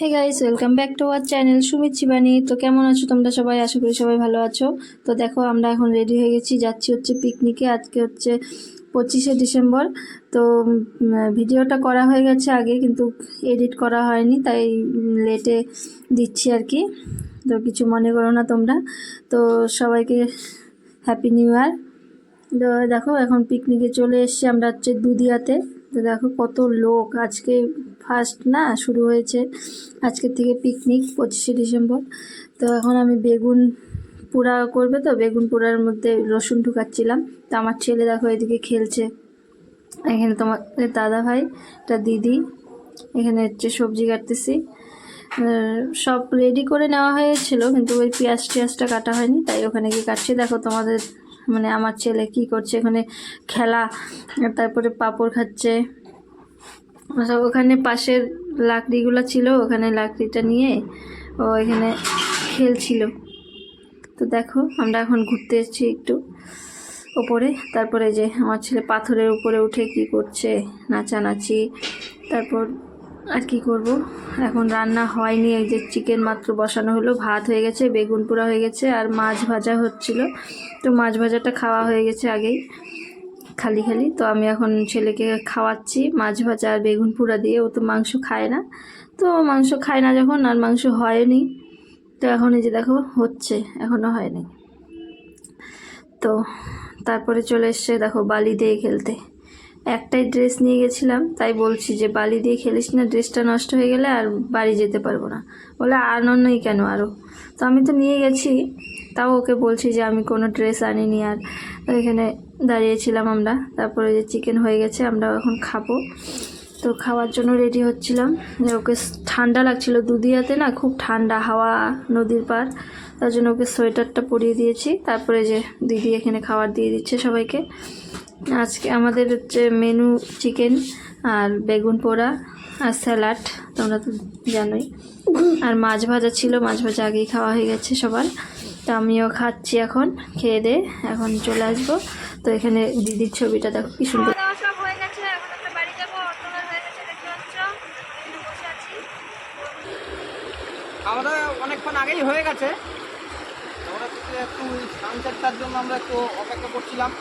Hey guys welcome back to our channel Sumit Shivani তো কেমন আছো তোমরা সবাই? আশা করি সবাই ভালো আছো। তো দেখো, আমরা এখন রেডি হয়ে গেছি, যাচ্ছি হচ্ছে পিকনিকে আজকে হচ্ছে পঁচিশে ডিসেম্বর। তো ভিডিওটা করা হয়ে গেছে আগে, কিন্তু এডিট করা হয়নি, তাই লেটে দিচ্ছি আর কি। তো কিছু মনে করো না তোমরা। তো সবাইকে হ্যাপি নিউ ইয়ার তো দেখো, এখন পিকনিকে চলে এসেছি আমরা হচ্ছে দুদিয়াতে। তো দেখো কত লোক। আজকে ফার্স্ট না শুরু হয়েছে আজকের থেকে পিকনিক পঁচিশে ডিসেম্বর। তো এখন আমি বেগুন পোড়া করবে তো, বেগুন পোড়ার মধ্যে রসুন ঢুকাচ্ছিলাম। তো আমার ছেলে দেখো এদিকে খেলছে। এখানে তোমার দাদা ভাই, একটা দিদি, এখানে হচ্ছে সবজি কাটতেছি। সব রেডি করে নেওয়া হয়েছিল, কিন্তু ওই পেঁয়াজ টিয়াজটা কাটা হয়নি, তাই ওখানে গিয়ে কাটছি। দেখো তোমাদের মানে আমার ছেলে কি করছে? এখানে খেলা তারপরে পাঁপড় খাচ্ছে। আচ্ছা, ওখানে পাশের লাকড়িগুলো ছিল ওখানে লাকড়িটা নিয়ে ও এখানে খেলছিল। তো দেখো আমরা এখন ঘুরতে এসেছি একটু ওপরে। তারপরে যে আমার ছেলে পাথরের উপরে উঠে কি করছে নাচানাচি। তারপর আর কি করব? এখন রান্না হয়নি, এই যে চিকেন মাত্র বসানো হলো, ভাত হয়ে গেছে, বেগুন পোড়া হয়ে গেছে, আর মাছ ভাজা হচ্ছিল। তো মাছ ভাজাটা খাওয়া হয়ে গেছে আগেই, খালি খালি। তো আমি এখন ছেলেকে খাওয়াচ্ছি, মাছ ভাজা আর বেগুন পোড়া দিয়ে, ও তো মাংস খায় না। তো মাংস খায় না যখন, আর মাংস হয়নি। তো এখন এই যে দেখো, হচ্ছে এখনও হয়নি। তো তারপরে চলে এসছে, দেখো, বালি দিয়ে খেলতে। একটাই ড্রেস নিয়ে গেছিলাম, তাই বলছি যে বালি দিয়ে খেলিস না, ড্রেসটা নষ্ট হয়ে গেলে আর বাড়ি যেতে পারব না। বলে, আর নেই কেন আরও তো আমি তো নিয়ে গেছি, তাও ওকে বলছি যে আমি কোনো ড্রেস আনিনি আর এখানে দাঁড়িয়েছিলাম আমরা। তারপরে যে চিকেন হয়ে গেছে আমরা এখন খাব। তো খাওয়ার জন্য রেডি হচ্ছিলাম। যে ওকে ঠান্ডা লাগছিল দুদিয়াতে না, খুব ঠান্ডা, হাওয়া, নদীর পার। তার জন্য ওকে সোয়েটারটা পরিয়ে দিয়েছি। তারপরে যে দিদি এখানে খাবার দিয়ে দিচ্ছে সবাইকে। আজকে আমাদের হচ্ছে মেনু চিকেন আর বেগুন পোড়া আর স্যালাড তোমরা তো জানোই। আর মাছ ভাজা ছিল মাছ ভাজা আগেই খাওয়া হয়ে গেছে সবার। তো আমিও খাচ্ছি এখন খেয়ে দে এখন চলে আসব। তো এখানে দিদির ছবিটা দেখো কি সুন্দর। সব হয়ে গেছে এখন একটা বাড়ি যাব অন্ধকার হয়ে গেছে দেখতে পাচ্ছ? এখানে বসে আছি। খাওয়া দাওয়া অনেকক্ষণ আগেই হয়ে গেছে। আমরা একটু সানসেটটার জন্য আমরা একটু অপেক্ষা করছিলাম।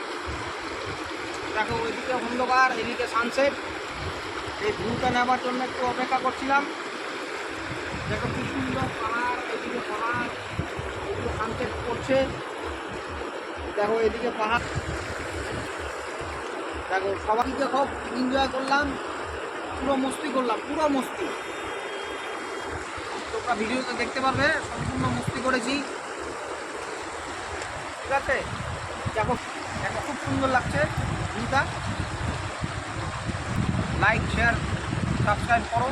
দেখো ওইদিকে অন্ধকার, এদিকে সানসেট এই ভিউটা নেওয়ার জন্য একটু অপেক্ষা করছিলাম। দেখো কি সুন্দর পাহাড়, এদিকে পাহাড়, এদিকে সানসেট করছে। দেখো এদিকে পাহাড়। দেখো সবাইকে খুব এনজয় করলাম, পুরো মস্তি করলাম, পুরো মস্তি। তোমরা ভিডিওতে দেখতে পারবে, সম্পূর্ণ মস্তি করেছি। ঠিক আছে? দেখো দেখো খুব সুন্দর লাগছে। ভিউটা লাইক শেয়ার সাবস্ক্রাইব করো।